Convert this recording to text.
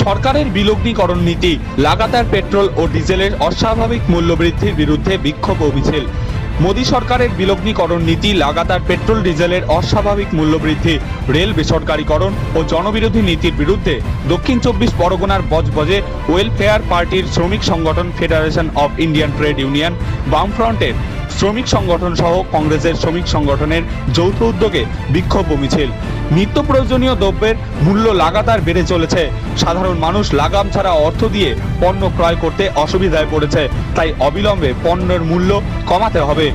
সরকারের বিলগ্নীকরণ নীতি, লাগাতার পেট্রোল ও ডিজেলের অস্বাভাবিক মূল্যবৃদ্ধির বিরুদ্ধে বিক্ষোভ ও মিছিল। মোদী সরকারের বিলগ্নীকরণ নীতি, লাগাতার পেট্রোল ডিজেলের অস্বাভাবিক মূল্যবৃদ্ধি, রেল বেসরকারীকরণ ও জনবিরোধী নীতির বিরুদ্ধে দক্ষিণ চব্বিশ পরগনার বজবজে ওয়েলফেয়ার পার্টির শ্রমিক সংগঠন federation of Indian trade union, বামফ্রন্টের শ্রমিক সংগঠন সহ কংগ্রেসের শ্রমিক সংগঠনের যৌথ উদ্যোগে বিক্ষোভ মিছিল। নিত্য প্রয়োজনীয় দ্রব্যের মূল্য লাগাতার বেড়ে চলেছে। সাধারণ মানুষ লাগাম ছাড়া অর্থ দিয়ে পণ্য ক্রয় করতে অসুবিধায় পড়েছে। তাই অবিলম্বে পণ্যের মূল্য কমাতে হবে।